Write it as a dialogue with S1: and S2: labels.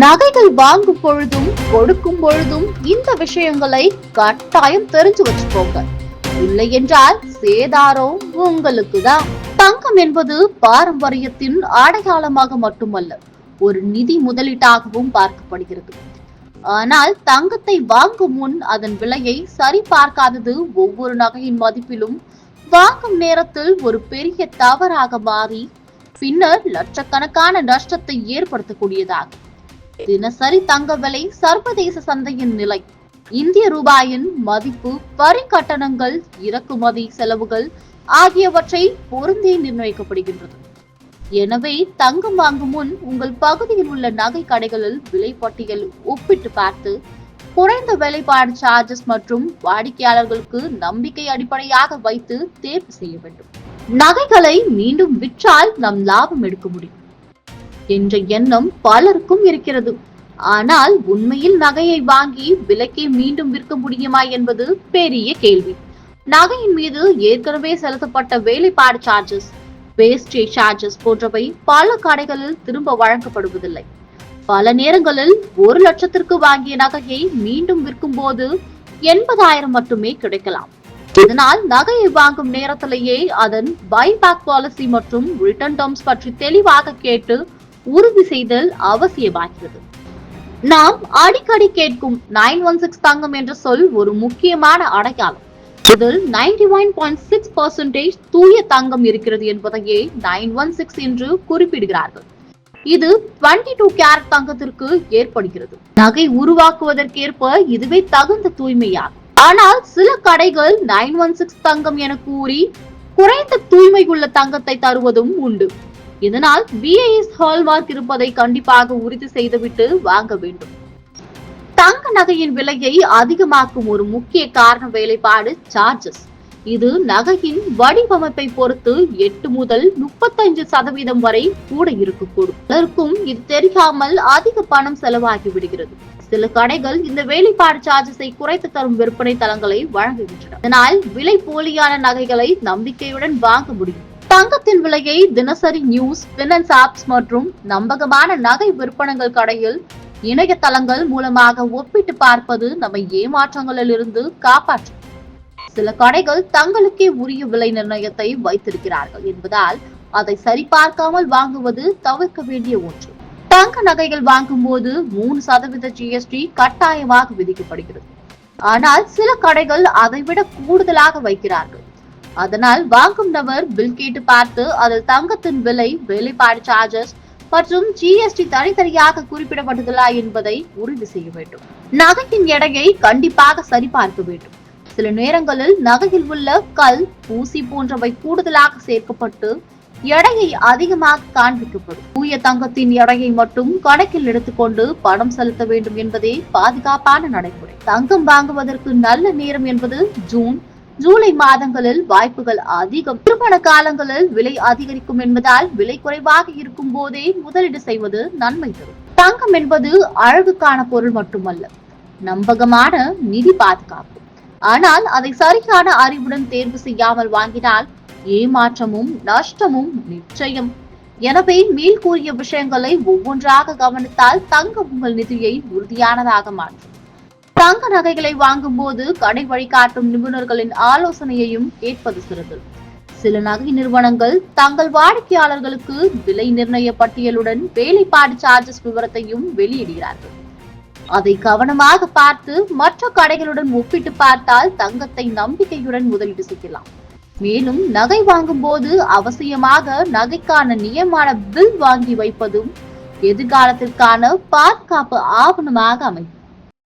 S1: நகைகள் வாங்கும் பொழுதும் கொடுக்கும் பொழுதும் இந்த விஷயங்களை கட்டாயம் தெரிஞ்சு வச்சுக்கோங்க. இல்லை என்றால் சேதாரம் உங்களுக்கு தான் தங்கம் என்பது பாரம்பரியத்தின் அடையாளமாக மட்டுமல்ல ஒரு நிதி முதலீட்டாகவும் பார்க்கப்படுகிறது. ஆனால் தங்கத்தை வாங்கும் முன் அதன் விலையை சரி பார்க்காதது ஒவ்வொரு நகையின் மதிப்பிலும் வாங்கும் நேரத்தில் ஒரு பெரிய தவறாக மாறி பின்னர் லட்சக்கணக்கான நஷ்டத்தை ஏற்படுத்தக்கூடியதாகும். தினசரி தங்க விலை சர்வதேச சந்தையின் நிலை. இந்திய ரூபாயின் மதிப்பு வரி கட்டணங்கள் இறக்குமதி செலவுகள் ஆகியவற்றை பொருந்தே நிர்ணயிக்கப்படுகின்றது. எனவே தங்கம் வாங்கும் முன் உங்கள் பகுதியில் உள்ள நகை கடைகளில் விலை பட்டியல் ஒப்பிட்டு பார்த்து குறைந்த வேலைப்பாடு சார்ஜஸ் மற்றும் வாடிக்கையாளர்களுக்கு நம்பிக்கை அடிப்படையாக வைத்து தேர்வு செய்ய வேண்டும். நகைகளை மீண்டும் விற்றால் நம் லாபம் எடுக்க முடியும். என்ற எண்ணம் பலருக்கும் இருக்கிறது. ஆனால் உண்மையில் நகையை வாங்கி விலைக்கே மீண்டும் விற்க முடியுமா என்பது பெரிய கேள்வி. நகையின் மீது ஏற்கனவே செலுத்தப்பட்ட வேலைப்பாடு சார்ஜஸ் வேஸ்டேஜ் சார்ஜஸ் போன்றவை பல கடைகளில் திரும்ப வழங்கப்படுவதில்லை. பல நேரங்களில் ஒரு லட்சத்திற்கு வாங்கிய நகையை மீண்டும் விற்கும் போது எண்பதாயிரம் மட்டுமே கிடைக்கலாம். இதனால் நகையை வாங்கும் நேரத்திலேயே அதன் பைபேக் பாலிசி மற்றும் ரிட்டர்ன் டேர்ம்ஸ் பற்றி தெளிவாக கேட்டு உறுதி செய்தல் அவசியமாகிறது. நாம் அடிக்கடி கேட்கும் நைன் ஒன் சிக்ஸ் தங்கம் என்ற சொல் ஒரு முக்கியமான அடையாளம். இதில் ninety one point six percentage தூய தங்கம் இருக்கிறது என்பதையே நைன் ஒன் சிக்ஸ் என்று குறிப்பிடுகிறார்கள். இது 22 டூ கேரட் தங்கத்திற்கு ஏற்படுகிறது. நகை உருவாக்குவதற்கேற்ப இதுவே தகுந்த தூய்மையாகும். ஆனால் சில கடைகள் நைன் ஒன் சிக்ஸ் தங்கம் என கூறி குறைந்த தூய்மை உள்ள தங்கத்தை தருவதும் உண்டு. இதனால் பிஏஎஸ் ஹால்மார்க் இருப்பதை கண்டிப்பாக உறுதி செய்துவிட்டு வாங்க வேண்டும். தங்க நகையின் விலையை அதிகமாக்கும் ஒரு முக்கிய காரண வேலைப்பாடு சார்ஜஸ் இது நகையின் வடிவமைப்பை பொறுத்து எட்டு முதல் முப்பத்தஞ்சு சதவீதம் வரை கூட இருக்கக்கூடும். அதற்கும் இது தெரியாமல் அதிக பணம் செலவாகி விடுகிறது. சில கடைகள் இந்த வேலைப்பாடு சார்ஜஸை குறைத்து தரும் விற்பனை தளங்களை வழங்குகின்றன. இதனால் விலை போலியான நகைகளை நம்பிக்கையுடன் வாங்க முடியும். தங்கத்தின் விலையை தினசரி நியூஸ் பினான்ஸ் ஆப்ஸ் மற்றும் நம்பகமான நகை விற்பனைகள் கடையில் இணையதளங்கள் மூலமாக ஒப்பிட்டு பார்ப்பது நம்மை ஏமாற்றங்களில் இருந்து காப்பாற்றும். சில கடைகள் தங்களுக்கே உரிய விலை நிர்ணயத்தை வைத்திருக்கிறார்கள் என்பதால் அதை சரிபார்க்காமல் வாங்குவது தவிர்க்க வேண்டிய ஒன்று. தங்க நகைகள் வாங்கும் போது மூணு சதவீத ஜிஎஸ்டி கட்டாயமாக விதிக்கப்படுகிறது. ஆனால் சில கடைகள் அதைவிட கூடுதலாக வைக்கிறார்கள். அதனால் வாங்கும் நபர் பில் கேட்டு பார்த்து அதில் தங்கத்தின் விலை வேலைப்பாடு சார்ஜஸ் மற்றும் ஜிஎஸ்டி தனித்தனியாக குறிப்பிடப்பட்டதா என்பதை உறுதி செய்ய வேண்டும். நகையின் எடையை கண்டிப்பாக சரிபார்க்க வேண்டும். சில நேரங்களில் நகையில் உள்ள கல் ஊசி போன்றவை கூடுதலாக சேர்க்கப்பட்டு எடையை அதிகமாக காண்பிக்கப்படும். தூய தங்கத்தின் எடையை மட்டும் கணக்கில் எடுத்துக்கொண்டு பணம் செலுத்த வேண்டும் என்பதே பாதுகாப்பான நடைமுறை. தங்கம் வாங்குவதற்கு நல்ல நேரம் என்பது ஜூன் ஜூலை மாதங்களில் வாய்ப்புகள் அதிகம். திருமண காலங்களில் விலை அதிகரிக்கும் என்பதால் விலை குறைவாக இருக்கும் போதே முதலீடு செய்வது நன்மை தரும். தங்கம் என்பது அழகுக்கான பொருள் மட்டுமல்ல நம்பகமான நிதி பாதுகாப்பு. ஆனால் அதை சரியான அறிவுடன் தேர்வு செய்யாமல் வாங்கினால் ஏமாற்றமும் நஷ்டமும் நிச்சயம். எனவே மேல் கூறிய விஷயங்களை ஒவ்வொன்றாக கவனித்தால் தங்கம் உங்கள் நிதியை உறுதியானதாக மாற்றும். தங்க நகைகளை வாங்கும் போது கடை வழிகாட்டும் நிபுணர்களின் ஆலோசனையையும் கேட்பது சிறந்தது. சில நகை நிறுவனங்கள் தங்கள் வாடிக்கையாளர்களுக்கு விலை நிர்ணய பட்டியலுடன் வேலைப்பாடு சார்ஜஸ் விவரத்தையும் வெளியிடுகிறார்கள். அதை கவனமாக பார்த்து மற்ற கடைகளுடன் ஒப்பிட்டு பார்த்தால் தங்கத்தை நம்பிக்கையுடன் முதலீடு செய்யலாம். மேலும் நகை வாங்கும் போது அவசியமாக நகைக்கான நியமான பில் வாங்கி வைப்பதும் எதிர்காலத்திற்கான பாதுகாப்பு ஆவணமாக அமையும்.